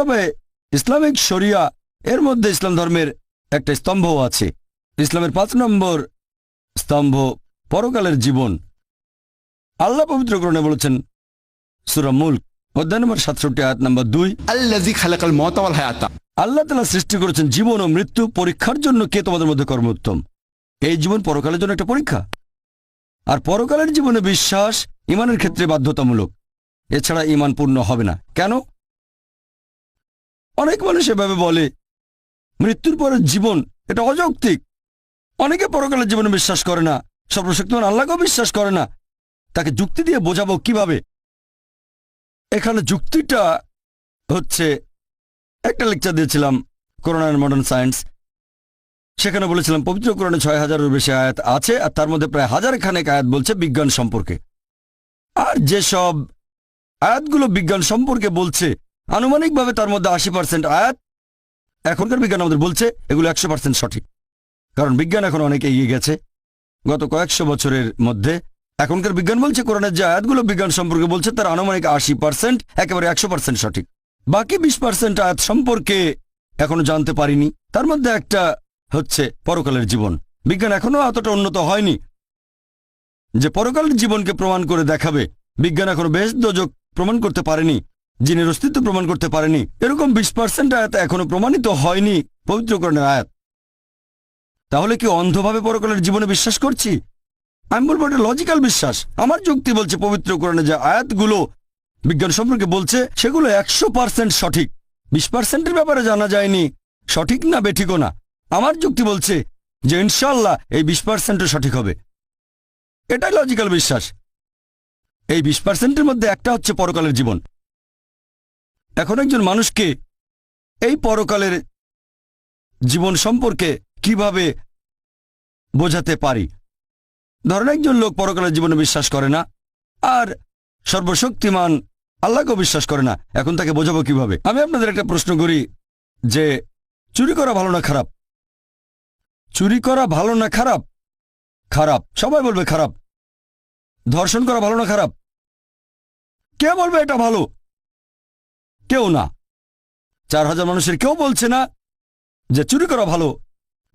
তবে ইসলামিক শরিয়া এর মধ্যে ইসলাম ধর্মের একটা স্তম্ভ আছে। ইসলামের পাঁচ নম্বর স্তম্ভ পরকালের জীবন। আল্লাহ পবিত্র গ্রহণে বলেছেন সুরামুল্ক অধ্যায় নম্বর সাতষট্টি আয়াত নম্বর দুই। আল্লাহ তালা সৃষ্টি করেছেন জীবন ও মৃত্যু পরীক্ষার জন্য কে তোমাদের মধ্যে কর্মোত্তম? এই জীবন পরকালের জন্য একটা পরীক্ষা। আর পরকালের জীবনে বিশ্বাস ইমানের ক্ষেত্রে বাধ্যতামূলক। এছাড়া ইমান পূর্ণ হবে না। কেন? অনেক মানুষ এভাবে বলে, মৃত্যুর পরের জীবন, এটা অযৌক্তিক। অনেকে পরকালের জীবনে বিশ্বাস করে না, সর্বশক্তিমান আল্লাহকেও বিশ্বাস করে না। তাকে যুক্তি দিয়ে বোঝাবো কীভাবে? এখানে যুক্তিটা হচ্ছে, একটা লেকচার দিয়েছিলাম করোনা মডার্ন সায়েন্স সেখানে বলেছিলাম, পবিত্র কোরআনে ছয় হাজারের বেশি আয়াত আছে, আর তার মধ্যে প্রায় হাজার খানেক আয়াত বলছে বিজ্ঞান সম্পর্কে। আর যেসব আয়াতগুলো বিজ্ঞান সম্পর্কে বলছে আনুমানিকভাবে তার মধ্যে আশি পার্সেন্ট আয়াত এখনকার বিজ্ঞান আমাদের বলছে এগুলো একশো পার্সেন্ট সঠিক। কারণ বিজ্ঞান এখন অনেক এগিয়ে গেছে। গত কয়েকশো বছরের মধ্যে এখনকার বিজ্ঞান বলছে, কোরআনের যে আয়াতগুলো বিজ্ঞান সম্পর্কে বলছে, তার আনুমানিক আশি পার্সেন্ট একেবারে একশো পার্সেন্ট সঠিক। বাকি বিশ পার্সেন্ট আয়াত সম্পর্কে এখনও জানতে পারিনি। তার মধ্যে একটা হচ্ছে পরকালের জীবন। বিজ্ঞান এখনও এতটা উন্নত হয়নি যে পরকালের জীবনকে প্রমাণ করে দেখাবে। বিজ্ঞান এখনও বেশ দোজক প্রমাণ করতে পারেনি। জিনের অস্তিত্ব প্রমাণ করতে পারেনি, এরকম বিশ পার্সেন্ট আয়াত এখনও প্রমাণিত হয়নি, পবিত্রকরণের আয়াত। তাহলে কি অন্ধভাবে পরকালের জীবনে বিশ্বাস করছি? আমি বলব এটা লজিক্যাল বিশ্বাস। আমার যুক্তি বলছে পবিত্রকরণে যে আয়াতগুলো বিজ্ঞান সম্পর্কে বলছে, সেগুলো একশো পার্সেন্ট সঠিক। বিশ পার্সেন্টের ব্যাপারে জানা যায়নি, সঠিক না বেঠিকও না। আমার যুক্তি বলছে যে ইনশাল্লাহ এই বিশ পার্সেন্টও সঠিক হবে। এটাই লজিক্যাল বিশ্বাস। এই বিশ পার্সেন্টের মধ্যে একটা হচ্ছে পরকালের জীবন। এখন একজন মানুষকে এই পরকালের জীবন সম্পর্কে কীভাবে বোঝাতে পারি? ধরেন একজন লোক পরকালের জীবনে বিশ্বাস করে না, আর সর্বশক্তিমান, আল্লাহকেও বিশ্বাস করে না। এখন তাকে বোঝাবো কীভাবে? আমি আপনাদের একটা প্রশ্ন করি যে, চুরি করা ভালো না খারাপ? চুরি করা ভালো না খারাপ? খারাপ। সবাই বলবে খারাপ। ধর্ষণ করা ভালো না খারাপ? কে বলবে এটা ভালো? কেউ না। চার হাজার মানুষের কেউ বলছে না যে চুরি করা ভালো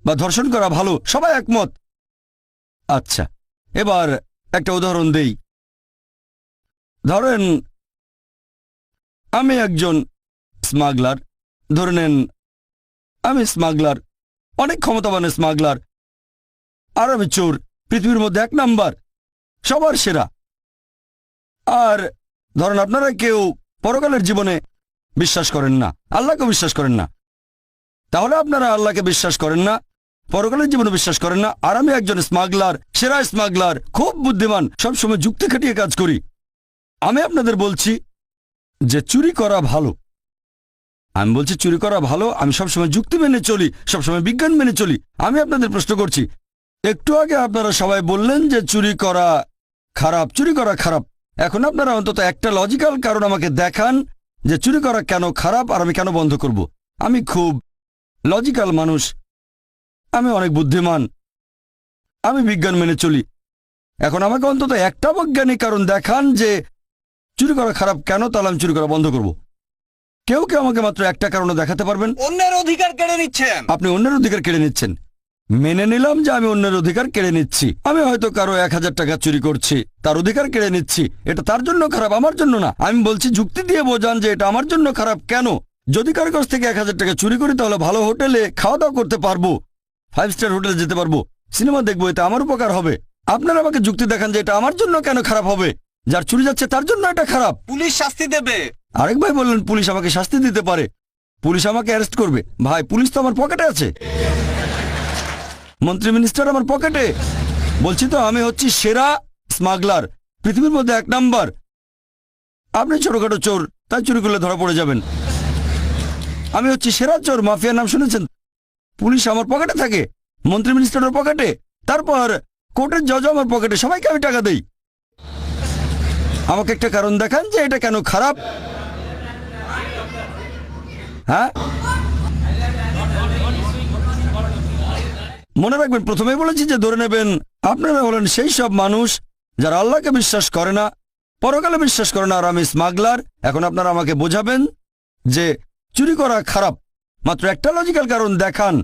বা ধর্ষণ করা ভালো, সবাই একমত। আচ্ছা এবার একটা উদাহরণ দেই। ধরেন, আমি একজন স্মাগলার ধরে নেন, আমি স্মাগলার অনেক ক্ষমতাবান স্মাগলার আর আমি চোর, পৃথিবীর মধ্যে এক নাম্বার, সবার সেরা। আর ধরেন আপনারা কেউ পরকালের জীবনে বিশ্বাস করেন না। আল্লাহকে বিশ্বাস করেন না। তাহলে আপনারা আল্লাহকে বিশ্বাস করেন না, পরকালের জীবনে বিশ্বাস করেন না। আর আমি একজন স্মাগলার সেরা স্মাগলার খুব বুদ্ধিমান, সবসময় যুক্তি খাটিয়ে কাজ করি। আমি আপনাদের বলছি যে চুরি করা ভালো। আমি বলছি চুরি করা ভালো, আমি সবসময় যুক্তি মেনে চলি, সবসময় বিজ্ঞান মেনে চলি। আমি আপনাদের প্রশ্ন করছি, একটু আগে আপনারা সবাই বললেন যে চুরি করা খারাপ, চুরি করা খারাপ। এখন আপনারা অন্তত একটা লজিক্যাল কারণ আমাকে দেখান যে চুরি করা কেন খারাপ আর আমি কেন বন্ধ করব? আমি খুব লজিক্যাল মানুষ। আমি অনেক বুদ্ধিমান। আমি বিজ্ঞান মেনে চলি। এখন আমাকে অন্তত একটা বৈজ্ঞানিক কারণ দেখান যে চুরি করা খারাপ কেন তাহলে আমি চুরি করা বন্ধ করব। কেউ কেউ আমাকে মাত্র একটা কারণে দেখাতে পারবেন? অন্যের অধিকার কেড়ে নিচ্ছেন। আপনি অন্যের অধিকার কেড়ে নিচ্ছেন। মেনে নিলাম যে আমি অন্যের অধিকার কেড়ে নিচ্ছি। আমি হয়তো কারও এক হাজার টাকা চুরি করছি তার অধিকার কেড়ে নিচ্ছি। এটা তার জন্য খারাপ আমার জন্য না। আমি বলছি যুক্তি দিয়ে বোঝান যে এটা আমার জন্য খারাপ কেন? যদি কারও কাছ থেকে এক হাজার টাকা চুরি করি তাহলে ভালো হোটেলে খাওয়া দাওয়া করতে পারব। ফাইভ স্টার হোটেলে যেতে পারব। সিনেমা দেখব এতে আমার উপকার হবে। আপনারা আমাকে যুক্তি দেখান যে এটা আমার জন্য কেন খারাপ হবে? যার চুরি যাচ্ছে তার জন্য এটা খারাপ। পুলিশ শাস্তি দেবে। আরেক ভাই বললেন পুলিশ আমাকে শাস্তি দিতে পারে। পুলিশ আমাকে অ্যারেস্ট করবে। ভাই পুলিশ তো আমার পকেটে আছে। মন্ত্রী মিনিস্টার আমার পকেটে। বলছি তো, আমি হচ্ছি সেরা স্মাগলার, পৃথিবীর মধ্যে এক নাম্বার। আপনি ছোটখাটো চোর, তাই চুরি করলে ধরা পড়ে যাবেন। আমি হচ্ছি সেরা চোর, মাফিয়ার নাম শুনেছেন? পুলিশ আমার পকেটে থাকে, মন্ত্রী মিনিস্টারের পকেটে। তারপর কোর্টের জজ আমার পকেটে, সবাইকে আমি টাকা দেই। আমাকে একটা কারণ দেখান যে এটা কেন খারাপ। হ্যাঁ? মনে রাখবেন প্রথমেই বলেছি যে ধরে নেবেন আপনারা হলেন সেই সব মানুষ যারা আল্লাহকে বিশ্বাস করে না পরকালে বিশ্বাস করে না। আর আমি স্মাগলার এখন আপনারা আমাকে বোঝাবেন যে চুরি করা খারাপ। মাত্র একটা লজিক্যাল কারণ দেখান।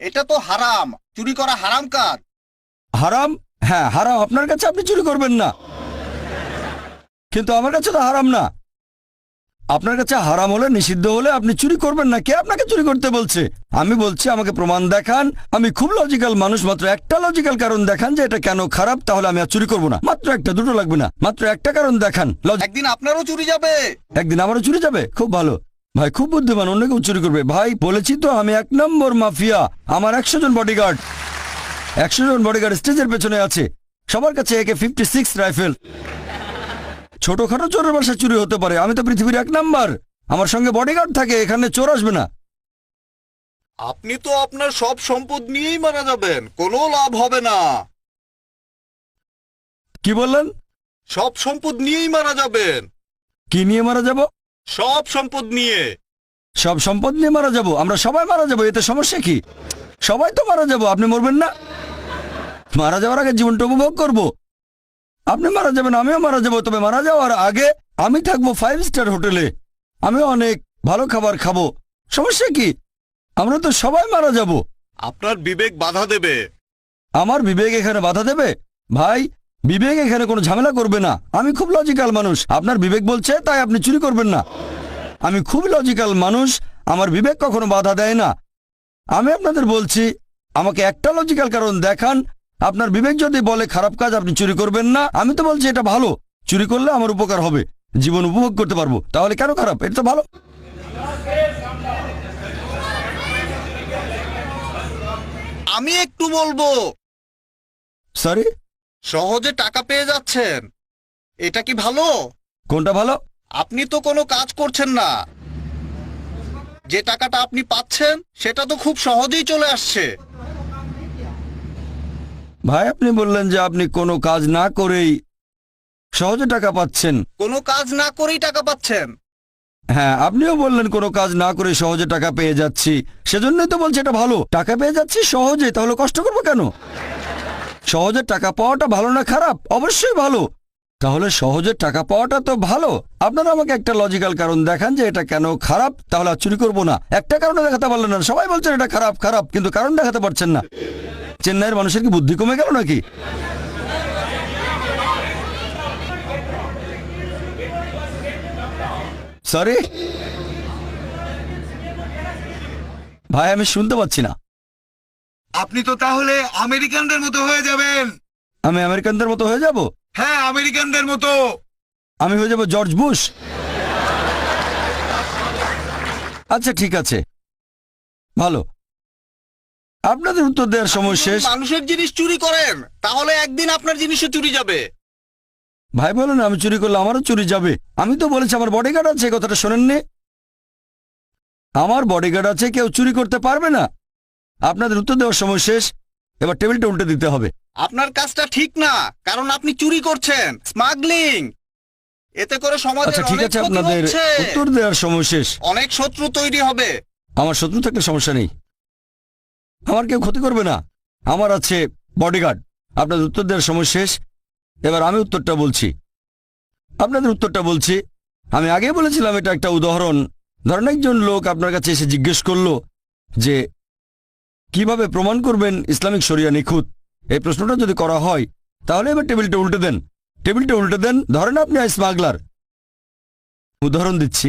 এটা তো হারাম। চুরি করা হারাম কাজ হারাম? হ্যাঁ হারাম। আপনার কাছে আপনি চুরি করবেন না। কিন্তু আমার কাছে তো হারাম না। আপনার কাছে হারাম হলে নিষিদ্ধ হলে আপনি চুরি করবেন না। কে আপনাকে চুরি করতে বলছে? আমি বলছি আমাকে প্রমাণ দেখান। আমি খুব লজিক্যাল মানুষ মাত্র একটা লজিক্যাল কারণ দেখান যে এটা কেন খারাপ তাহলে আমি আর চুরি করব না। মাত্র একটা দুটো লাগবে না। মাত্র একটা কারণ দেখান। একদিন আপনারও চুরি যাবে। একদিন আমারও চুরি যাবে? খুব ভালো। ভাই খুব বুদ্ধিমান অন্য কেউ চুরি করবে। ভাই বলেছি তো আমি এক নম্বর মাফিয়া। আমার একশো জন বডিগার্ড একশো জন বডিগার্ড স্টেজের পেছনে আছে। সবার কাছে একে ফিফটি সিক্স রাইফেল ছোটখাটো চোরের বাসা চুরি হতে পারে। আমি তো পৃথিবীর এক নাম্বার। আমার সঙ্গে বডিগার্ড থাকে এখানে চোর আসবে না। আপনি তো আপনার সব সম্পদ নিয়েই মারা যাবেন। কোনো লাভ হবে না। কি বললেন? সব সম্পদ নিয়েই মারা যাবেন। কি নিয়ে মারা যাব? সব সম্পদ নিয়ে। সব সম্পদ নিয়ে মারা যাব? আমরা সবাই মারা যাব এতে সমস্যা কি? সবাই তো মারা যাব আপনি মরবেন না। মারা যাওয়ার আগে জীবনটা উপভোগ করব। আপনি মারা যাবেন আমিও মারা যাব তবে মারা যাওয়ার আগে আমি থাকব ফাইভ স্টার হোটেলে আমি অনেক ভালো খাবার খাব। সমস্যা কি? আমরা তো সবাই মারা যাব। আপনার বিবেক বাধা দেবে। আমার বিবেক এখানে বাধা দেবে? ভাই বিবেক এখানে কোনো ঝামেলা করবে না। আমি খুব লজিক্যাল মানুষ। আপনার বিবেক বলছে তাই আপনি চুরি করবেন না। আমি খুব লজিক্যাল মানুষ। আমার বিবেক কখনো বাধা দেয় না। আমি আপনাদের বলছি আমাকে একটা লজিক্যাল কারণ দেখান আপনার বিবেক যদি বলে খারাপ কাজ আপনি চুরি করবেন না আমি তো বলছি এটা ভালো। চুরি করলে আমার উপকার হবে। জীবন উপভোগ করতে পারব। তাহলে কেন খারাপ? এটা তো ভালো। আমি একটু বলব। সরি সহজে টাকা পেয়ে যাচ্ছেন। এটা কি ভালো? কোনটা ভালো? আপনি তো কোনো কাজ করছেন না। যে টাকাটা আপনি পাচ্ছেন সেটা তো খুব সহজেই চলে আসছে। ভাই আপনি বললেন যে আপনি কোনো কাজ না করেই সহজে টাকা পাচ্ছেন। কোনো কাজ না করেই টাকা পাচ্ছেন? হ্যাঁ আপনিও বললেন কোনো কাজ না করে সহজে টাকা পেয়ে যাচ্ছি। সেজন্যই তো বলছি এটা ভালো। টাকা পেয়ে যাচ্ছি সহজে তাহলে কষ্ট করব কেন? সহজে টাকা পাওয়াটা ভালো না খারাপ? অবশ্যই ভালো। তাহলে সহজে টাকা পাওয়াটা তো ভালো। আপনারা আমাকে একটা লজিক্যাল কারণ দেখান যে এটা কেন খারাপ তাহলে আর চুরি করব না। একটা কারণে দেখাতে পারলেন না। সবাই বলছেন এটা খারাপ খারাপ কিন্তু কারণ দেখাতে পারছেন না। চেন্নাইয়ের মানুষের কি বুদ্ধি কমে গেল নাকি? সরি ভাই আমি শুনতে পাচ্ছি না। আপনি তো তাহলে আমেরিকানদের মতো হয়ে যাবেন। আমি আমেরিকানদের মতো হয়ে যাব? হ্যাঁ আমেরিকানদের মতো। আমি হয়ে যাব জর্জ বুশ। আচ্ছা ঠিক আছে। ভালো। আপনাদের উত্তর দেওয়ার সময় শেষ। মানুষের জিনিস চুরি করেন তাহলে একদিন আপনার জিনিসও চুরি যাবে। ভাই বলেন আমি চুরি করলে আমারও চুরি যাবে। আমি তো বলেছি আমার বডিগার্ড আছে কথাটা শোনেননি। আমার বডিগার্ড আছে কেউ চুরি করতে পারবে না। আপনাদের উত্তর দেওয়ার সময় শেষ। এবার টেবিলটা উল্টে দিতে হবে। আপনার কাজটা ঠিক না কারণ আপনি চুরি করছেন স্মাগলিং এতে করে সমাজের আচ্ছা ঠিক অনেক আছে ক্ষতি আপনাদের হচ্ছে। উত্তর দেওয়ার সময় শেষ। অনেক শত্রু তৈরি হবে। আমার শত্রু থাকলে সমস্যা নেই। আমার কেউ ক্ষতি করবে না। আমার আছে বডিগার্ড আপনাদের উত্তর দেওয়ার সময় শেষ। এবার আমি উত্তরটা বলছি। আপনাদের উত্তরটা বলছি। আমি আগে বলেছিলাম এটা একটা উদাহরণ। ধরেন একজন লোক আপনার কাছে এসে জিজ্ঞেস করল যে কীভাবে প্রমাণ করবেন ইসলামিক শরিয়া নিখুঁত? এই প্রশ্নটা যদি করা হয়, তাহলে এবার টেবিলটা উল্টে দেন। টেবিলটা উল্টে দেন, ধরেন আপনি স্মাগলার। উদাহরণ দিচ্ছি।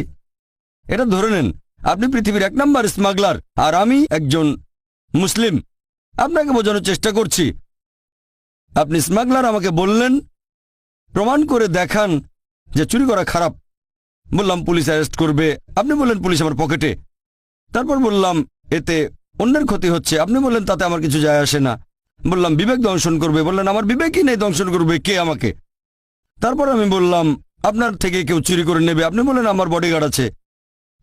এটা ধরে নেন, আপনি পৃথিবীর এক নম্বর স্মাগলার, আর আমি একজন মুসলিম। আপনাকে বোঝানোর চেষ্টা করছি। আপনি স্মাগলার আমাকে বললেন, প্রমাণ করে দেখান যে চুরি করা খারাপ। বললাম, পুলিশ অ্যারেস্ট করবে। আপনি বললেন, পুলিশ আমার পকেটে। তারপর বললাম, এতে অন্যের ক্ষতি হচ্ছে। আপনি বললেন, তাতে আমার কিছু যায় আসে না। বললাম, বিবেক দংশন করবে। বললেন, আমার বিবেকই নেই দংশন করবে, কে আমাকে? তারপর আমি বললাম, আপনার থেকে কেউ চুরি করে নেবে। আপনি বললেন, আমার বডিগার্ড আছে।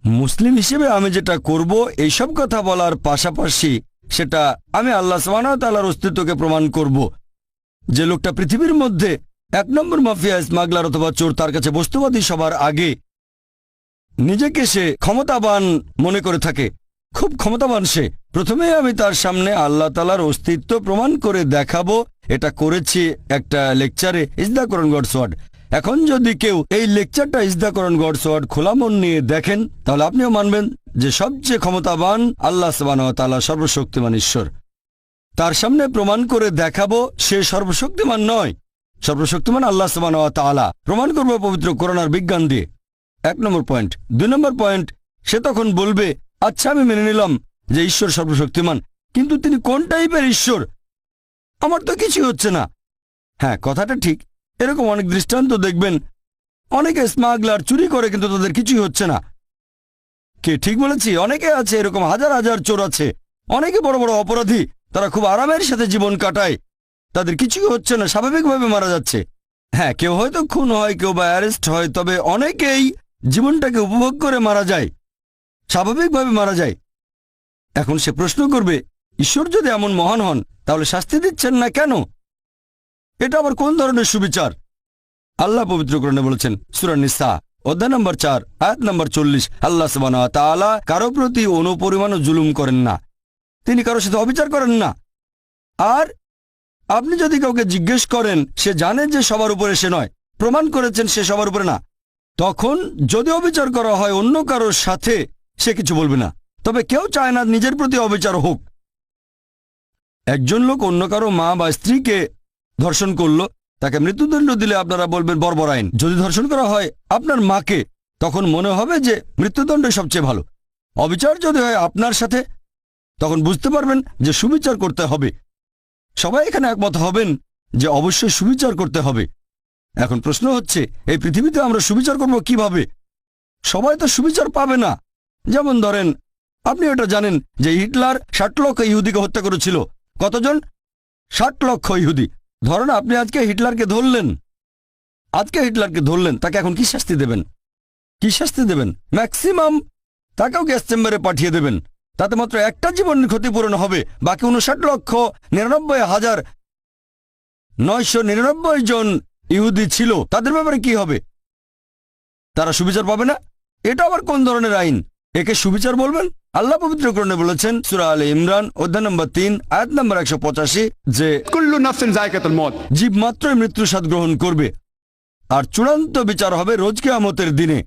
মুসলিম হিসেবে আমি যেটা করব, এইসব কথা বলার পাশাপাশি সেটা আমি আল্লাহ তাআলার অস্তিত্বকে প্রমাণ করব। যে লোকটা পৃথিবীর মধ্যে এক নম্বর মাফিয়া, স্মাগলার অথবা চোর, তার কাছে বস্তুবাদী সবার আগে নিজেকে সে ক্ষমতাবান মনে করে থাকে। খুব ক্ষমতাবান সে। প্রথমে আমি তার সামনে আল্লাহ তালার অস্তিত্ব প্রমাণ করে দেখাবো। এটা করেছি একটা লেকচারে ইজ দ্য করন গডস এখন যদি কেউ এই লেকচারটা ইসদাকরণ গডস ওয়ার্ড খোলা মন নিয়ে দেখেন, তাহলে আপনিও মানবেন যে সবচেয়ে ক্ষমতাবান আল্লাহ তাআলা সর্বশক্তিমান ঈশ্বর। তার সামনে প্রমাণ করে দেখাবো সে সর্বশক্তিমান নয়, সর্বশক্তিমান আল্লাহ তাআলা। প্রমাণ করব পবিত্র করোনার বিজ্ঞান দিয়ে। এক নম্বর পয়েন্ট। দুই নম্বর পয়েন্ট, সে তখন বলবে আচ্ছা আমি মেনে নিলাম যে ঈশ্বর সর্বশক্তিমান। কিন্তু তিনি কোন টাইপের ঈশ্বর? আমার তো কিছু হচ্ছে না। হ্যাঁ কথাটা ঠিক। এরকম অনেক দৃষ্টান্ত দেখবেন। অনেকে স্মাগলার চুরি করে, কিন্তু তাদের কিছুই হচ্ছে না। কে ঠিক বলেছি? অনেকে আছে, এরকম হাজার হাজার চোর আছে। অনেকে বড় বড় অপরাধী, তারা খুব আরামের সাথে জীবন কাটায়। তাদের কিছুই হচ্ছে না, স্বাভাবিকভাবে মারা যাচ্ছে। হ্যাঁ কেউ হয়তো খুন হয়, কেউ বা অ্যারেস্ট হয়, তবে অনেকেই জীবনটাকে উপভোগ করে মারা যায়। স্বাভাবিকভাবে মারা যায়। এখন সে প্রশ্ন করবে, ঈশ্বর যদি এমন মহান হন, তাহলে শাস্তি দিচ্ছেন না কেন? এটা আবার কোন ধরনের সুবিচার? আল্লাহ পবিত্রকরণে বলেছেন সুরানিসা অধ্যায় নম্বর চার, আয়াত নম্বর চল্লিশ, আল্লাহ সবানা কারও প্রতি অনুপরিমাণও জুলুম করেন না। তিনি কারও সাথে অবিচার করেন না। আর আপনি যদি কাউকে জিজ্ঞেস করেন, সে জানে যে সবার উপরে সে নয়। প্রমাণ করেছেন সে সবার উপরে না। তখন যদি অবিচার করা হয় অন্য কারোর সাথে সে কিছু বলবে না। তবে কেউ চায় না নিজের প্রতি অবিচার হোক। একজন লোক অন্য কারও মা বা স্ত্রীকে ধর্ষণ করল, তাকে মৃত্যুদণ্ড দিলে আপনারা বলবেন বর্বর আইন। যদি ধর্ষণ করা হয় আপনার মাকে, তখন মনে হবে যে মৃত্যুদণ্ড সবচেয়ে ভালো। অবিচার যদি হয় আপনার সাথে, তখন বুঝতে পারবেন যে সুবিচার করতে হবে। সবাই এখানে একমত হবেন যে অবশ্যই সুবিচার করতে হবে। এখন প্রশ্ন হচ্ছে, এই পৃথিবীতে আমরা সুবিচার করব কীভাবে? সবাই তো সুবিচার পাবে না। যেমন ধরেন, আপনি এটা জানেন যে হিটলার ষাট লক্ষ ইহুদিকে হত্যা করেছিল। কতজন? ষাট লক্ষ ইহুদি। ধরেন আপনি আজকে হিটলারকে ধরলেন। আজকে হিটলারকে ধরলেন, তাকে এখন কি শাস্তি দেবেন? কি শাস্তি দেবেন? ম্যাক্সিমাম তাকেও গ্যাস চেম্বারে পাঠিয়ে দেবেন। তাতে মাত্র একটা জীবনের ক্ষতিপূরণ হবে, বাকি উনষাট লক্ষ নিরানব্বই হাজার নয়শো নিরানব্বই জন ইহুদি ছিল। তাদের ব্যাপারে কি হবে? তারা সুবিচার পাবে না? এটা আবার কোন ধরনের আইন? একে সুবিচার বলবেন? আল্লাহ পবিত্র কর্ণে বলেছেন সুরা আল ইমরান অধ্যায় নম্বর তিন আয়াত নম্বর একশো পঁচাশি যে কুল্লু নাফসিন জায়গাতুল মত জীব মাত্রই মৃত্যু স্বাদ গ্রহণ করবে আর চূড়ান্ত বিচার হবে রোজ কেয়ামতের দিনে।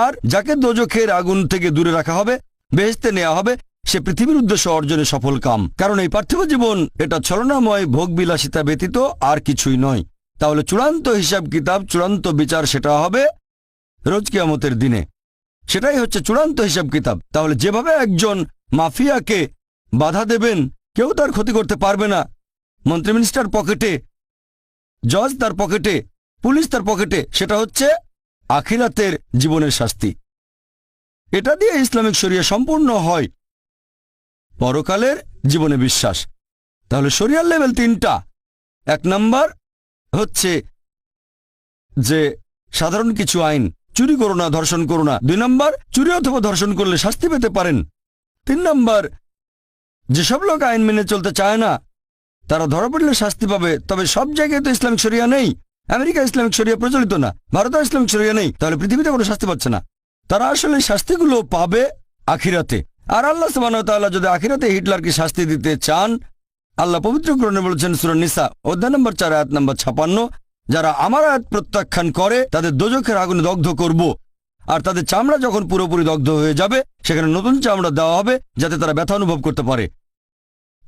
আর যাকে দোজখের আগুন থেকে দূরে রাখা হবে বেহেস্তে নেওয়া হবে সে পৃথিবীর উদ্দেশ্য অর্জনে সফল কাম। কারণ এই পার্থিব জীবন এটা ছলনাময় ভোগবিলাসিতা ব্যতীত আর কিছুই নয়। তাহলে চূড়ান্ত হিসাব কিতাব চূড়ান্ত বিচার সেটা হবে রোজ কেয়ামতের দিনে। সেটাই হচ্ছে চূড়ান্ত হিসাব কিতাব। তাহলে যেভাবে একজন মাফিয়াকে বাধা দেবেন, কেউ তার ক্ষতি করতে পারবে না। মন্ত্রী মিনিস্টার পকেটে, জজ তার পকেটে, পুলিশ তার পকেটে, সেটা হচ্ছে আখিরাতের জীবনের শাস্তি। এটা দিয়ে ইসলামিক শরিয়া সম্পূর্ণ হয়। পরকালের জীবনে বিশ্বাস। তাহলে শরিয়ার লেভেল তিনটা। এক নাম্বার হচ্ছে যে সাধারণ কিছু আইন চুরি করো না, ধর্ষণ করো না। দুই নম্বর, চুরি অথবা ধর্ষণ করলে শাস্তি পেতে পারেন। তিন নম্বর, যেসব লোক আইন মেনে চলতে চায় না, তারা ধরা পড়লে শাস্তি পাবে। তবে সব জায়গায় তো ইসলামিক শরিয়া নেই। আমেরিকা ইসলামিক শরিয়া প্রচলিত না। ভারতে ইসলামিক শরিয়া নেই। তাহলে পৃথিবীতে কোনো শাস্তি পাচ্ছে না। তারা আসলে শাস্তিগুলো পাবে আখিরাতে। আর আল্লাহ সুবাহ যদি আখিরাতে হিটলারকে শাস্তি দিতে চান, আল্লাহ পবিত্র গ্রহণে বলেছেন সুর নিসা, অধ্যায় নম্বর চার, আয়াত নম্বর ছাপান্ন যারা আমার আয়াত প্রত্যাখ্যান করে, তাদের দোজখের আগুনে দগ্ধ করব। আর তাদের চামড়া যখন পুরোপুরি দগ্ধ হয়ে যাবে, সেখানে নতুন চামড়া দেওয়া হবে যাতে তারা ব্যথা অনুভব করতে পারে।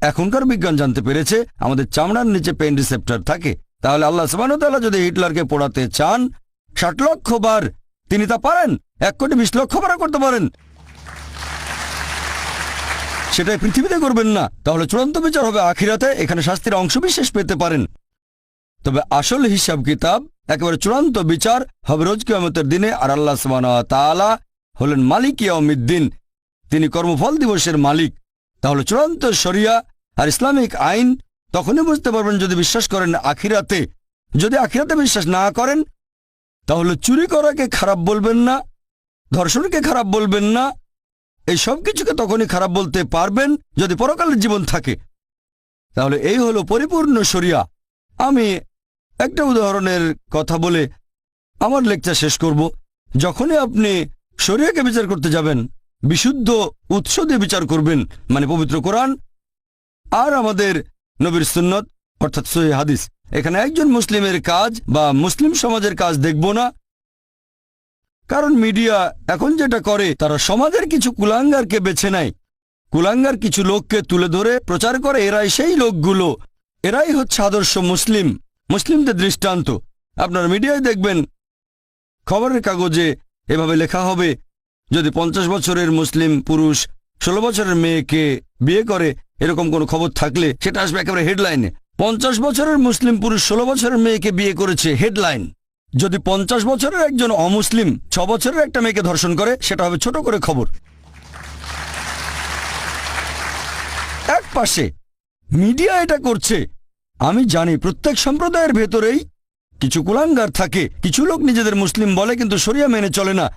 এখনকার বিজ্ঞান জানতে পেরেছে, আমাদের চামড়ার নিচে পেন রিসেপ্টার থাকে। তাহলে আল্লাহ সুবাহতাল্লাহ যদি হিটলারকে পোড়াতে চান, ষাট লক্ষ বার, তিনি তা পারেন। এক কোটি বিশ লক্ষ বার করতে পারেন। সেটাই পৃথিবীতে করবেন না। তাহলে চূড়ান্ত বিচার হবে আখিরাতে, এখানে শাস্তির অংশবিশেষ পেতে পারেন। তবে আসল হিসাব কিতাব একেবারে চূড়ান্ত বিচার হবে রোজ কিয়ামতের দিনে আর আল্লাহ তাআলা হলেন মালিক ইয়াউমিদ্দিন। তিনি কর্মফল দিবসের মালিক। তাহলে চূড়ান্ত শরিয়া আর ইসলামিক আইন তখনই বুঝতে পারবেন যদি বিশ্বাস করেন আখিরাতে। যদি আখিরাতে বিশ্বাস না করেন, তাহলে চুরি করাকে খারাপ বলবেন না, ধর্ষণকে খারাপ বলবেন না, এই সব কিছুকে তখনই খারাপ বলতে পারবেন যদি পরকালের জীবন থাকে। তাহলে এই হলো পরিপূর্ণ শরিয়া। আমি একটা উদাহরণের কথা বলে আমার লেকচার শেষ করব। যখনই আপনি শরিয়াকে বিচার করতে যাবেন, বিশুদ্ধ উৎস দিয়ে বিচার করবেন মানে পবিত্র কোরআন আর আমাদের নবীর সুন্নত, অর্থাৎ সহি হাদিস। এখানে একজন মুসলিমের কাজ বা মুসলিম সমাজের কাজ দেখব না। কারণ মিডিয়া এখন যেটা করে, তারা সমাজের কিছু কুলাঙ্গারকে বেছে নেয়। কুলাঙ্গার কিছু লোককে তুলে ধরে প্রচার করে, এরাই সেই লোকগুলো। এরাই হচ্ছে আদর্শ মুসলিম। মুসলিমদের দৃষ্টান্ত। আপনার মিডিয়ায় দেখবেন খবরের কাগজে এভাবে লেখা হবে, যদি পঞ্চাশ বছরের মুসলিম পুরুষ ষোলো বছরের মেয়েকে বিয়ে করে, এরকম কোনো খবর থাকলে সেটা আসবে একেবারে হেডলাইনে। পঞ্চাশ বছরের মুসলিম পুরুষ ষোলো বছরের মেয়েকে বিয়ে করেছে, হেডলাইন। যদি পঞ্চাশ বছরের একজন অমুসলিম ছ বছরের একটা মেয়েকে ধর্ষণ করে, সেটা হবে ছোট করে খবর। এক পাশে মিডিয়া এটা করছে আমি জানি প্রত্যেক সম্প্রদায়ের ভেতরেই কিছু কুলাঙ্গার থাকে, কিছু লোক নিজেদের মুসলিম বলে কিন্তু শরিয়া মেনে চলে না।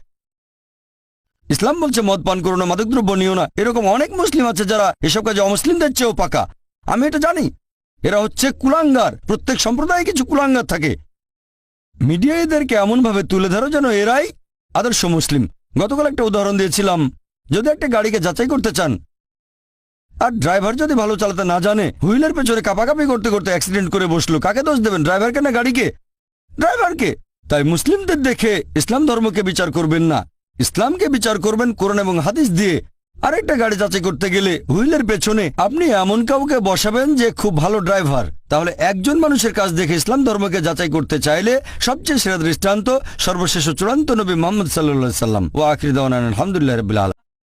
ইসলাম বলছে, মদ পান করো না, মাদকদ্রব্য নিও না। এরকম অনেক মুসলিম আছে যারা এসব কাজে অমুসলিমদের চেয়েও পাকা। আমি এটা জানি। এরা হচ্ছে কুলাঙ্গার। প্রত্যেক সম্প্রদায়ে কিছু কুলাঙ্গার থাকে। মিডিয়া এদেরকে এমনভাবে তুলে ধরো যেন এরাই আদর্শ মুসলিম। গতকাল একটা উদাহরণ দিয়েছিলাম। যদি একটা গাড়িকে যাচাই করতে চান আর ড্রাইভার যদি ভালো চালাতে না জানে, হুইলের পেছনে কাপাকাপি করতে করতে অ্যাক্সিডেন্ট করে বসল, কাকে দোষ দেবেন ড্রাইভারকে না গাড়িকে? ড্রাইভারকে তাই মুসলিমদের দেখে ইসলাম ধর্মকে বিচার করবেন না। ইসলামকে বিচার করবেন কোরআন এবং হাদিস দিয়ে। আরেকটা গাড়ি যাচাই করতে গেলে হুইলের পেছনে আপনি এমন কাউকে বসাবেন যে খুব ভালো ড্রাইভার তাহলে একজন মানুষের কাজ দেখে ইসলাম ধর্মকে যাচাই করতে চাইলে সবচেয়ে সেরা দৃষ্টান্ত সর্বশেষ চূড়ান্ত নবী মোহাম্মদ সাল্লাহ সাল্লাম। ও আখির আলহামদুলিল্লাহ রবিল